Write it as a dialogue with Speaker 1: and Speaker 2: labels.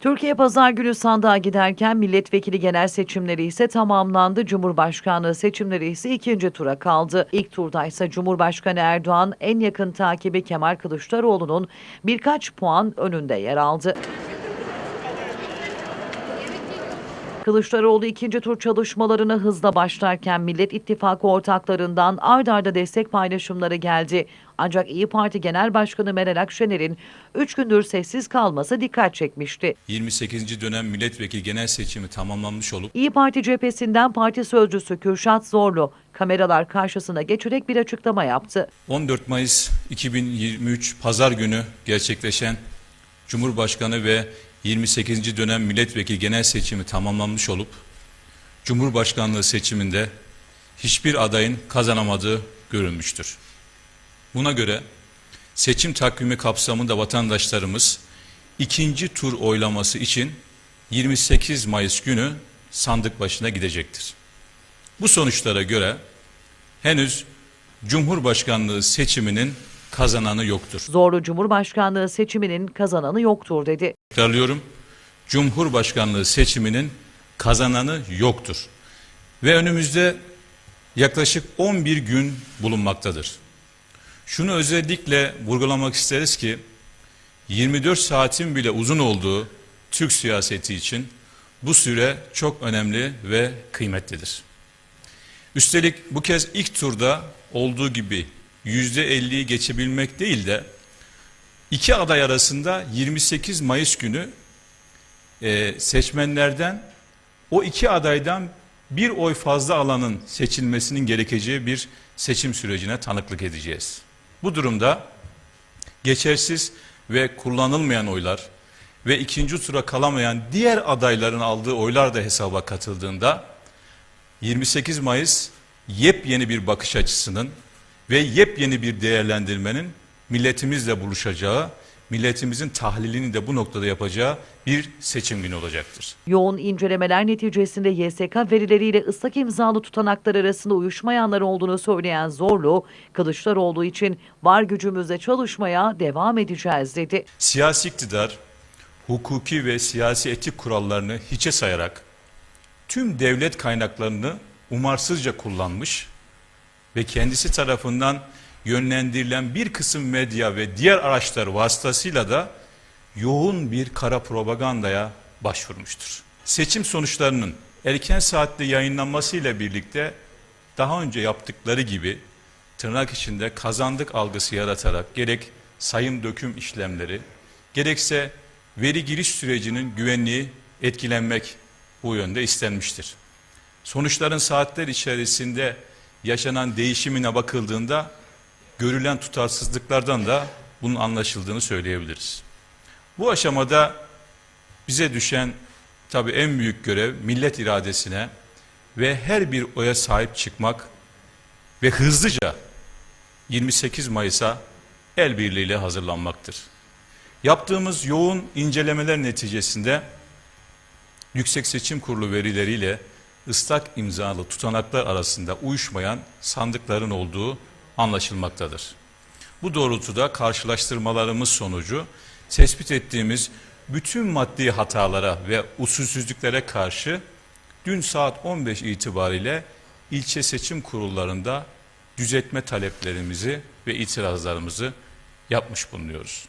Speaker 1: Türkiye pazar günü sandığa giderken milletvekili genel seçimleri ise tamamlandı. Cumhurbaşkanlığı seçimleri ise ikinci tura kaldı. İlk turda ise Cumhurbaşkanı Erdoğan en yakın takibi Kemal Kılıçdaroğlu'nun birkaç puan önünde yer aldı. Kılıçdaroğlu ikinci tur çalışmalarına hızla başlarken Millet İttifakı ortaklarından ard arda destek paylaşımları geldi. Ancak İyi Parti Genel Başkanı Meral Akşener'in 3 gündür sessiz kalması dikkat çekmişti.
Speaker 2: 28. dönem milletvekili genel seçimi tamamlanmış olup
Speaker 1: İyi Parti cephesinden parti sözcüsü Kürşat Zorlu kameralar karşısına geçerek bir açıklama yaptı.
Speaker 2: 14 Mayıs 2023 Pazar günü gerçekleşen Cumhurbaşkanı ve 28. dönem milletvekili genel seçimi tamamlanmış olup Cumhurbaşkanlığı seçiminde hiçbir adayın kazanamadığı görülmüştür. Buna göre seçim takvimi kapsamında vatandaşlarımız ikinci tur oylaması için 28 Mayıs günü sandık başına gidecektir. Bu sonuçlara göre henüz Cumhurbaşkanlığı seçiminin kazananı yoktur.
Speaker 1: Zorlu Cumhurbaşkanlığı seçiminin kazananı yoktur dedi.
Speaker 2: Tekrarlıyorum. Cumhurbaşkanlığı seçiminin kazananı yoktur. Ve önümüzde yaklaşık 11 gün bulunmaktadır. Şunu özellikle vurgulamak isteriz ki 24 saatin bile uzun olduğu Türk siyaseti için bu süre çok önemli ve kıymetlidir. Üstelik bu kez ilk turda olduğu gibi %50'yi geçebilmek değil de iki aday arasında 28 Mayıs günü e, seçmenlerden o iki adaydan bir oy fazla alanın seçilmesinin gerekeceği bir seçim sürecine tanıklık edeceğiz. Bu durumda geçersiz ve kullanılmayan oylar ve ikinci tura kalamayan diğer adayların aldığı oylar da hesaba katıldığında 28 Mayıs yepyeni bir bakış açısının ve yepyeni bir değerlendirmenin milletimizle buluşacağı, milletimizin tahlilini de bu noktada yapacağı bir seçim günü olacaktır.
Speaker 1: Yoğun incelemeler neticesinde YSK verileriyle ıslak imzalı tutanaklar arasında uyuşmayanlar olduğunu söyleyen Zorlu, Kılıçdaroğlu için var gücümüzle çalışmaya devam edeceğiz dedi.
Speaker 2: Siyasi iktidar, hukuki ve siyasi etik kurallarını hiçe sayarak tüm devlet kaynaklarını umarsızca kullanmış ve kendisi tarafından yönlendirilen bir kısım medya ve diğer araçlar vasıtasıyla da yoğun bir kara propagandaya başvurmuştur. Seçim sonuçlarının erken saatte yayınlanmasıyla birlikte daha önce yaptıkları gibi tırnak içinde kazandık algısı yaratarak gerek sayım döküm işlemleri gerekse veri giriş sürecinin güvenliği etkilenmek bu yönde istenmiştir. Sonuçların saatler içerisinde yaşanan değişimine bakıldığında görülen tutarsızlıklardan da bunun anlaşıldığını söyleyebiliriz. Bu aşamada bize düşen tabii en büyük görev millet iradesine ve her bir oya sahip çıkmak ve hızlıca 28 Mayıs'a el birliğiyle hazırlanmaktır. Yaptığımız yoğun incelemeler neticesinde Yüksek Seçim Kurulu verileriyle ıslak imzalı tutanaklar arasında uyuşmayan sandıkların olduğu anlaşılmaktadır. Bu doğrultuda karşılaştırmalarımız sonucu tespit ettiğimiz bütün maddi hatalara ve usulsüzlüklere karşı dün saat 15 itibariyle ilçe seçim kurullarında düzeltme taleplerimizi ve itirazlarımızı yapmış bulunuyoruz.